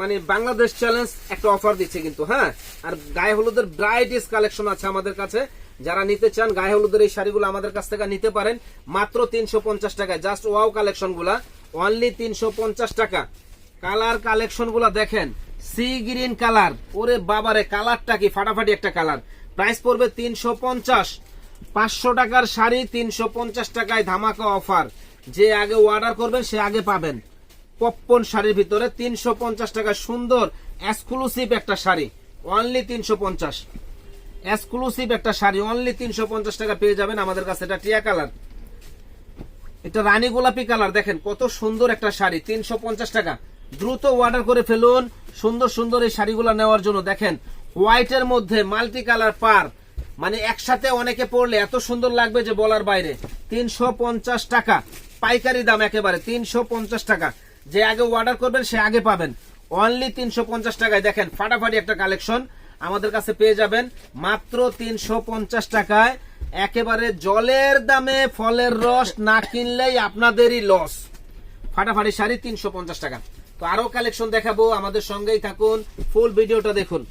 মানে বাংলাদেশ চ্যালেঞ্জ একটা অফার দিচ্ছে কিন্তু হ্যাঁ? আর গায়ে হলুদের ব্রাইটিস কালেকশন আছে আমাদের কাছে। যারা নিতে চান, গায়ে হলুদের এই শাড়িগুলো আমাদের কাছ থেকে নিতে পারেন। মাত্র তিনশো পঞ্চাশ টাকায় জাস্ট ওয়াও কালেকশনগুলা। অনলি তিনশো পঞ্চাশ টাকা। কালার কালেকশনগুলা দেখেন সি গ্রিন কালার ওরে বাবারে কালারটা কি? ফাটাফাটি একটা কালার প্রাইস পড়বে তিনশো পঞ্চাশ। পাঁচশো টাকার শাড়ি তিনশো পঞ্চাশ টাকায় ধামাকা অফার যে আগে অর্ডার করবেন, সে আগে পাবেন। পপকর্ন শাড়ির ভিতরে তিনশো পঞ্চাশ টাকা সুন্দর এক্সক্লুসিভ একটা শাড়ি। অনলি তিনশো পঞ্চাশ। এক্সক্লুসিভ একটা শাড়ি অনলি তিনশো পঞ্চাশ টাকা পেয়ে যাবেন আমাদের কাছে। এটা টিয়া কালার। এটা রানী গোলাপি কালার, দেখেন কত সুন্দর একটা শাড়ি, তিনশো পঞ্চাশ টাকা। দ্রুত অর্ডার করে ফেলুন সুন্দর সুন্দর এই শাড়িগুলো নেওয়ার জন্য। দেখেন হোয়াইটের মধ্যে মাল্টি কালার পার। মানে একসাথে অনেকে পড়লে এত সুন্দর লাগবে যে বলার বাইরে। তিনশো পঞ্চাশ টাকা। পাইকারি দাম একেবারে তিনশো পঞ্চাশ টাকা। যে আগে অর্ডার করবেন, সে আগে পাবেন। অনলি তিনশো পঞ্চাশ টাকায়। দেখেন, ফাটাফাটি একটা কালেকশন আমাদের কাছে পেয়ে যাবেন। মাত্র তিনশো পঞ্চাশ টাকায়। একেবারে জলের দামে ফলের রস না কিনলেই আপনাদেরই লস ফাটাফাটি শাড়ি তিনশো পঞ্চাশ টাকা। তো আরও কালেকশন দেখাবো। আমাদের সঙ্গেই থাকুন। ফুল ভিডিওটা দেখুন।